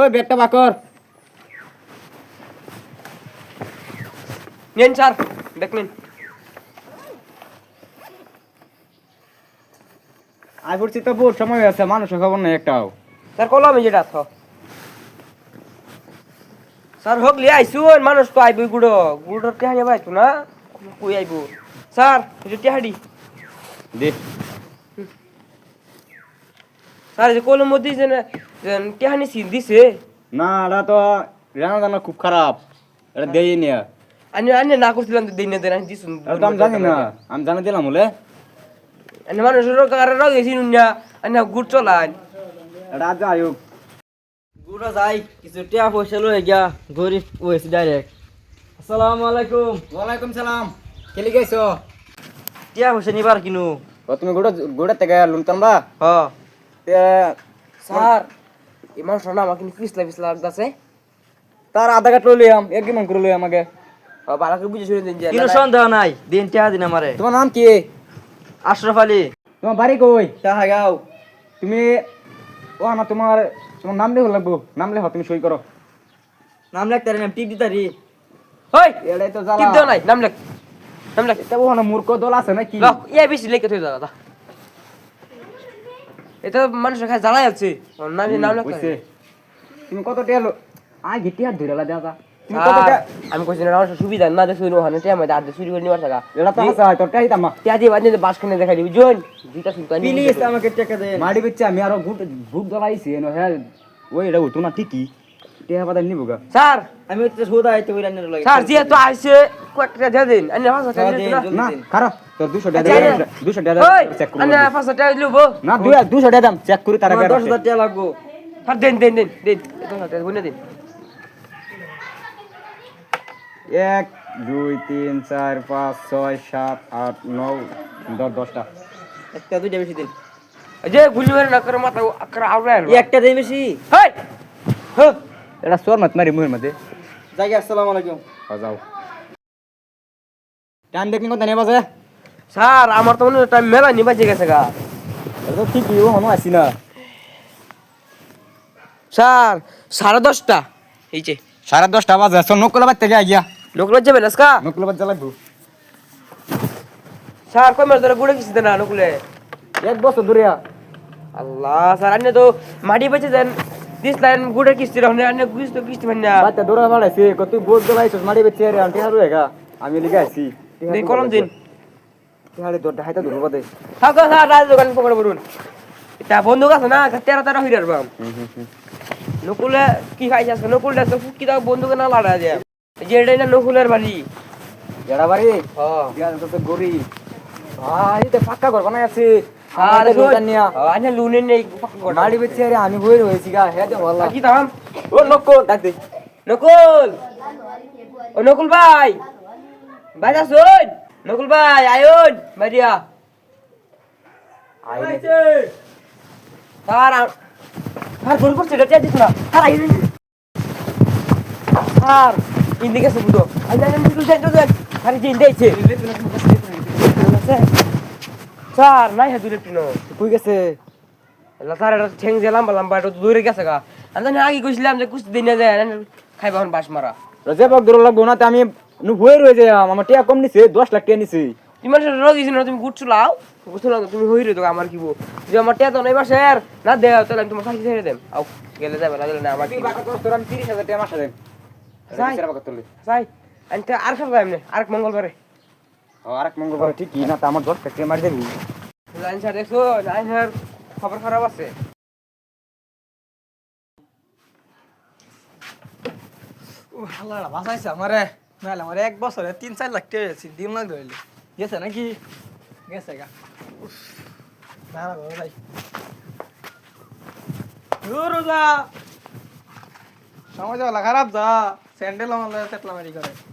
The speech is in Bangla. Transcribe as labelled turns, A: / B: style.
A: ওই ব্যাগটা বাকর
B: নিন স্যার ব্যাগ নিন
A: আই পড়ছি তো বহুত সময় আছে মানুষের খবর নেই একটাও
B: স্যার কলো আমি যেটা থ স্যার হোক লিয়ে আইসু মানুষ তো আইবি গুড গুড়োর কে হারিয়ে পাইতো না কুই আইব স্যার জুটি হাড়ি দে স্যার যে কলম মোদি কেহানি সিল দিছে
A: না এটা তো জানা জানা খুব খারাপ এটা দেই নিয়া
B: আমি আমি না করছিলাম তো দেই না দেন দিছুন
A: তো আমি জানি না আমি জানা দিলাম বলে
B: আমি মানুষের কারে রগ গেছি নুনিয়া আমি গুড় চলান
A: এটা যা হোক
B: গুড়া যাই কিছু টিয়া পয়সা লয়ে গিয়া গরিব হয়েছি ডাইরেক্ট
C: আসসালামু আলাইকুম
A: ওয়ালাইকুম সালাম
B: কেলি গেছো টিয়া পয়সা নিবার কিনু
A: তুমি গোটা গোটা থেকে লুনতাম বা
B: হ্যাঁ স্যার এই মানুষটা না আমাকে পিছলা পিছলা আছে
A: তার আধা কাট লইলাম এক মন করে লই আমাকে
B: ভালো করে বুঝে শুনে দিন কোনো সন্দেহ নাই দিন চা দিন আমারে তোমার নাম কি আশরাফ আলী
A: তোমার বাড়ি কই তাহা হ্যাঁ, গাও তুমি ও আমার তোমার তোমার নাম লেখো লাগবো নাম লেখো তুমি সই করো
B: নাম লেখ তারি নাম টিপ দি তারি হই এড়াই তো জ্বালা টিপ দাও নাই নাম লেখ নাম লেখ
A: এটা ও না মূর্খ দল আছে নাকি
B: এ বেশি লেখে তুই দাদা এটা মানুষ খায় জ্বালাই আছে নাম নাম
A: লাগছে তুমি কত টেলো আই গেটি হাত ধরে দাদা
B: আমি কইছি না আমার সুবিধা না দেখছি ওখানে টাইম হয় আর চুরি করে নিবার থাকা
A: এটা তো আছে তোর টাই তামা
B: টিয়া দিয়ে বাজে বাস দেখাই দিবি জোন দুইটা
A: প্লিজ আমাকে দে মাড়ি আমি আর ভূত ভূত এনো হ্যাঁ। ওই এটা উঠো না ঠিকই পাতা নিব গা স্যার আমি তো সোদা আইতে কইরা
B: স্যার আইছে কয়েকটা দিন আমি
A: না আচ্ছা, আচ্ছা। এক দুই তিন পাঁচ ছয় সাত দশটা
B: একটা দুইটা মাথা একটা দেই এটা দেখনি কোন ধন্যবাদ স্যার আমার তো মনে হয় টাইম মেলা নি বাজে গেছে গা
A: তো ঠিকই ও হনো আসি না
B: স্যার সাড়ে দশটা এই যে
A: সাড়ে দশটা বাজে আসো নকলাবাদ থেকে আইয়া
B: নকলাবাদ যাবে না স্কা
A: নকলাবাদ জ্বালাবো
B: স্যার কই মাস ধরে গুড়ে গেছি না নকলে এক বছর ধরে আল্লাহ স্যার আপনি তো মাটি বেঁচে দেন দিস লাইন গুড়ে কিস্তি রহনে আপনি কিস্তি কিস্তি না
A: বাচ্চা দৌড়া বাড়াইছে কত বোর্ড দলাইছিস মাটি বেঁচে আর আন্টি হারু আমি লিখে আসি কলম দিন তেহারে দরটা হাইতা দে
B: থাকো দোকান পকড়ে বলুন এটা আছে না তেরো তেরো হিরার বাম নকুলে কি খাইছে আছে নকুল দাও বন্দুকে না লাড়া যায় যেটাই না নকুলের বাড়ি জেড়া বাড়ি হ্যাঁ
A: তো ভাই আচ্ছা, তো ফাঁকা আছে আমি
B: নকুল ভাই ভাই নকুল ভাই আয়ন মারিয়া আর আর ফোন দিছ না আর আইন খালি জিন দেইছে স্যার নাই হে দুলে গেছে এলা এটা ঠেং যে বললাম লম্বা দূরে গেছে গা আমি জানি আগে কইছিলাম যে কুছ দিন না যায় খাইবা হন বাস মারা
A: রজে বক দূর লাগবো না আমি নু হয়ে রয়েছে আমার টিয়া কম নিছে দশ লাখ টিয়া নিছে
B: ইমান রোগ দিছি না তুমি গুড় চুলাও বুঝছো না তুমি হই রয়ে আমার কি যে আমার টিয়া তো নাই বাসে আর না দেও তাহলে আমি তোমার সাথে ছেড়ে দেব আও গেলে যাবে না গেলে না আমার তিরিশ হাজার টিয়া মাসে দেব যাই যাই আমি তো আর সব যাই আরেক মঙ্গলবারে
A: আরেক মঙ্গলবার না তো আমার দশ লাখ টিয়া মারি দেবি
B: লাইন স্যার দেখছো লাইন স্যার খবর খারাপ আছে ও হালাড়া বাসাইছে আমারে নাহলে আমার এক বছরে তিন চার লাখ টাকা গেছি তিন লাখ ধরলি গেছে নাকি গেছে গা দাঁড়া ঘরে ভাই রোজা সময় যা খারাপ যা স্যান্ডেল আমার তেতলা মারি করে